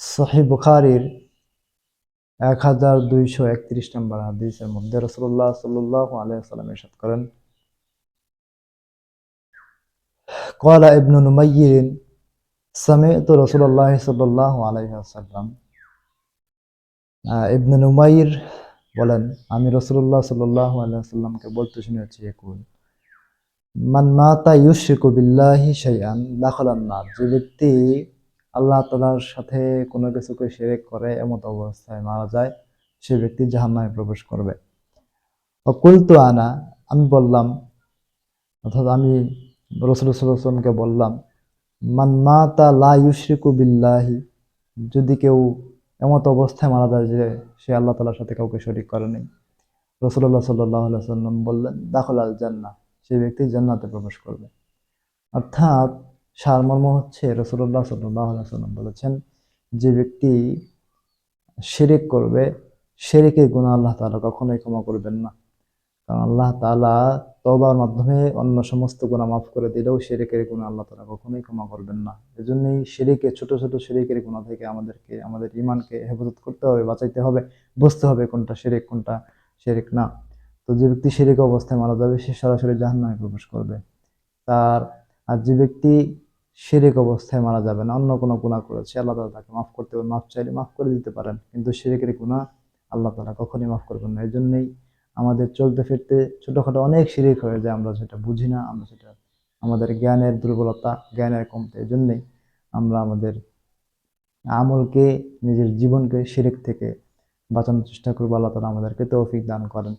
সাহি বুখারির এক হাজার দুইশো একত্রিশ নম্বর হাদিসের মধ্যে রসুল্লাহ সাল্লাহ আলাইসাল্লাম এরশাদ করেন কলা ইবনু নুমাইয়িন সামিত রসুল্লাহ সাল্লাহ আলাইসাল্লাম ইবনু নুমাইর বলেন, আমি রসুল্লাহ সাল্লাহ আলাইসাল্লামকে বলতে শুনেছি একুন মান মাতা ইউশিকু বিল্লাহি শাইআন দাখলান্নার যে ব্যক্তি আল্লাহ তাআলার সাথে কোনো কিছুকে শিরক করে এমত অবস্থায় মারা যায়, সে ব্যক্তি জাহান্নামে প্রবেশ করবে। অকুলতু আনা, আমি বললাম, অর্থাৎ আমি রসুল সাল্লামকে বললাম, মান মাতা লা ইউশরিকু বিল্লাহি যদি কেউ এমত অবস্থায় মারা যায় যে সে আল্লাহ তালার সাথে কাউকে শরিক করেনি রসুল্লাহ সাল্লাহ সাল্লাম বললেন দাখল আল জান্না সেই ব্যক্তি জান্নাতে প্রবেশ করবে। অর্থাৎ সারমর্ম হচ্ছে রসুল্লাহ সাল্লাহ সাল্লাম বলেছেন, যে ব্যক্তি শেরেক করবে, শিরিকের গুণা আল্লাহ তালা কখনোই ক্ষমা করবেন না। কারণ আল্লাহ তালা তবার মাধ্যমে অন্য সমস্ত গুণা মাফ করে দিলেও শেরেকের গুণ আল্লাহ তালা কখনোই ক্ষমা করবেন না। এজন্যই শিরিকে, ছোট ছোট শিরিকের গুণা থেকে আমাদেরকে, আমাদের ইমানকে হেফাজত করতে হবে, বাঁচাইতে হবে, বুঝতে হবে কোনটা শিরিক কোনটা শিরিক না। তো যে ব্যক্তি শিরিক অবস্থায় মারা যাবে, সে সরাসরি জাহান্নামে প্রবেশ করবে। তার, আর যে ব্যক্তি শিরিক অবস্থায় মারা যাবে না, অন্য কোনো গুণা করেছে, আল্লাহ তালা তাকে মাফ করতে পারেন মাফ চাইলে মাফ করে দিতে পারেন, কিন্তু শিরিকের গুণা আল্লাহ তালা কখনই মাফ করবেন না। এই জন্যই আমাদের চলতে ফিরতে ছোটোখাটো অনেক শিরিক হয়ে যায়, আমরা সেটা বুঝি না, আমরা সেটা, আমাদের জ্ঞানের দুর্বলতা, জ্ঞানের কমতে এই জন্যেই আমরা আমাদের আমলকে, নিজের জীবনকে শিরিক থেকে বাঁচানোর চেষ্টা করব। আল্লাহ তালা আমাদেরকে তৌফিক দান করেন।